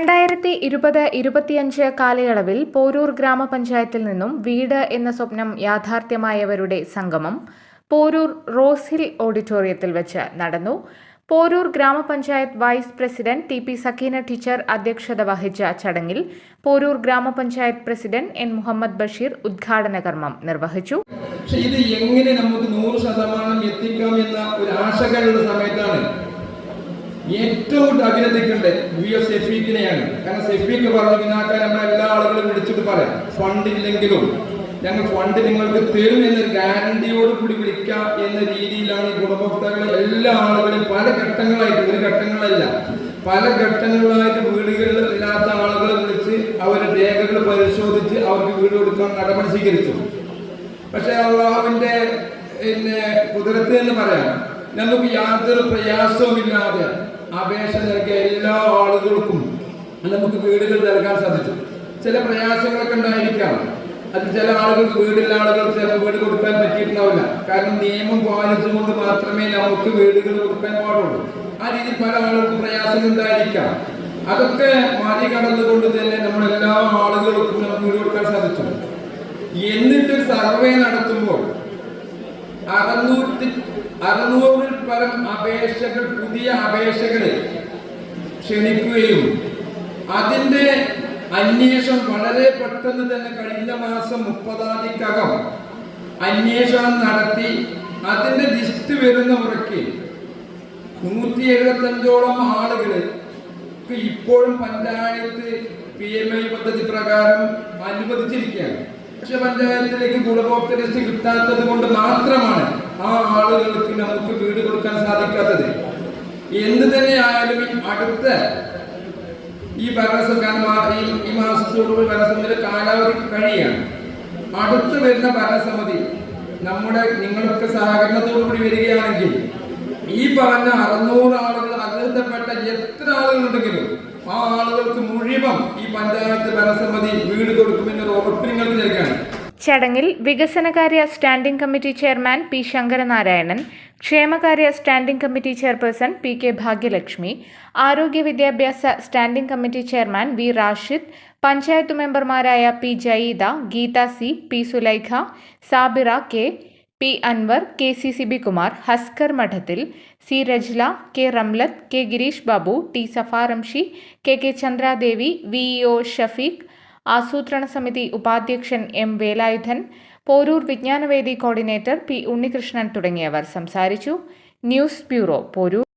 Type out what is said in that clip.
രണ്ടായിരത്തി ഇരുപത് ഇരുപത്തിയഞ്ച് കാലയളവിൽ പോരൂർ ഗ്രാമപഞ്ചായത്തിൽ നിന്നും വീട് എന്ന സ്വപ്നം യാഥാർത്ഥ്യമായവരുടെ സംഗമം പോരൂർ റോസ് ഹിൽ ഓഡിറ്റോറിയത്തിൽ വെച്ച് നടന്നു. പോരൂർ ഗ്രാമപഞ്ചായത്ത് vice president T P Sakkeena teacher അധ്യക്ഷത വഹിച്ച ചടങ്ങിൽ പോരൂർ ഗ്രാമപഞ്ചായത്ത് പ്രസിഡന്റ് എൻ മുഹമ്മദ് ബഷീർ ഉദ്ഘാടന കർമ്മം നിർവഹിച്ചു. ഇത് എങ്ങനെ നമുക്ക് നൂറ് ശതമാനം എത്തിക്കാം എന്ന ഒരു സമയത്താണ് ഏറ്റവും അഭിനന്ദിക്കേണ്ടത് വി എസ് സെഫീഖിനെയാണ്. കാരണം സെഫീഖ് പറഞ്ഞു ഇതിനാക്കാൻ നമ്മൾ എല്ലാ ആളുകളും വിളിച്ചിട്ട് പറയാം. ഫണ്ട് ഇല്ലെങ്കിലും. ഞങ്ങൾ ഫണ്ട് നിങ്ങൾക്ക് തരും എന്ന ഗ്യാരണ്ടിയോട് കൂടി വിളിക്കാം എന്ന രീതിയിലാണ് ഈ ഗുണഭോക്താക്കളെ എല്ലാ ആളുകളും പല ഘട്ടങ്ങളായിട്ട് ഒരു ഘട്ടങ്ങളല്ല. പല ഘട്ടങ്ങളിലായിട്ട് വീടുകളിൽ ഇല്ലാത്ത ആളുകളെ വിളിച്ച് അവരുടെ രേഖകൾ പരിശോധിച്ച് അവർക്ക് വീട് കൊടുക്കാൻ നടപടി സ്വീകരിച്ചു. പക്ഷെ അള്ളാഹുവിന്റെ പിന്നെ കുതിരത്ത് എന്ന് പറയാം നമുക്ക് യാതൊരു പ്രയാസവുമില്ലാതെ അപേക്ഷ നൽകിയ എല്ലാ ആളുകൾക്കും നമുക്ക് വീടുകൾ നൽകാൻ സാധിച്ചു. ചില പ്രയാസങ്ങളൊക്കെ ഉണ്ടായിരിക്കാം. അത് ചില ആളുകൾക്ക് വീടുള്ള ആളുകൾ ചില വീട് കൊടുക്കാൻ പറ്റിയിട്ടുണ്ടാവില്ല. കാരണം നിയമം പാലിച്ചുകൊണ്ട് മാത്രമേ നമുക്ക് വീടുകൾ കൊടുക്കാൻ പാടുള്ളൂ. ആ രീതിയിൽ പല ആളുകൾക്കും പ്രയാസങ്ങൾ ഉണ്ടായിരിക്കാം. അതൊക്കെ മറികടന്നുകൊണ്ട് തന്നെ നമ്മൾ എല്ലാ ആളുകൾക്കും നമുക്ക് വീട് കൊടുക്കാൻ സാധിച്ചു. എന്നിട്ട് സർവേ നടത്തുമ്പോൾ അറുന്നൂറ്റി അറുന്നൂറിൽ പരം അപേക്ഷകൾ പുതിയ അപേക്ഷകൾ ക്ഷണിക്കുകയും അതിന്റെ അന്വേഷണം വളരെ പെട്ടെന്ന് തന്നെ കഴിഞ്ഞ മാസം മുപ്പതാം തീയതിക്കകം അന്വേഷണം നടത്തി അതിന്റെ ലിസ്റ്റ് വരുന്ന മുറയ്ക്ക് നൂറ്റി എഴുപത്തി അഞ്ചോളം ആളുകൾ ഇപ്പോഴും പഞ്ചായത്ത് പി എം ഐ പദ്ധതി പ്രകാരം അനുവദിച്ചിരിക്കുകയാണ്. പക്ഷെ പഞ്ചായത്തിലേക്ക് ഗുണഭോക്തൃ ലിസ്റ്റ് കിട്ടാത്തത് കൊണ്ട് മാത്രമാണ് ആ ആളുകൾക്ക് നമുക്ക് വീട് കൊടുക്കാൻ സാധിക്കാത്തത്. എന്ത് തന്നെ ആയാലും ഈ അടുത്ത ഈ ഭരണസമിതി ഈ മാസത്തോടുള്ള ഭരണസമിതിയുടെ കാലാവധി കഴിയാണ്. അടുത്ത് വരുന്ന ഭരണസമിതി നമ്മുടെ നിങ്ങളൊക്കെ സഹകരണത്തോടുകൂടി വരികയാണെങ്കിൽ ഈ പറഞ്ഞ അറുന്നൂറ് ആളുകൾ അർഹതപ്പെട്ട എത്ര ആളുകളുണ്ടെങ്കിലും ആ ആളുകൾക്ക് മുഴുവൻ ഈ പഞ്ചായത്ത് ഭരണസമിതി വീട് കൊടുക്കുമെന്നൊരു ഉറപ്പ് നിങ്ങൾക്ക് നൽകുകയാണ് ചടങ്ങിൽ വികസനകാര്യ standing committee chairman P Sankaranarayanan ക്ഷേമകാര്യ standing committee chairperson P K Bhagyalakshmi ആരോഗ്യ വിദ്യാഭ്യാസ standing committee chairman V Rashid panchayat മെമ്പർമാരായ P Jayeeda Geetha C P Sulaikha Sabira K P Anwar K C C B Kumar Haskar Madathil C Rajla K Ramlath K Gireesh Babu T Safaramshi K K Chandradevi V E O Shafeeq ആസൂത്രണ സമിതി ഉപാധ്യക്ഷൻ M Velayudhan Poroor Vijnanavedi coordinator P Unnikrishnan തുടങ്ങിയവർ സംസാരിച്ചു. News bureau Poroor.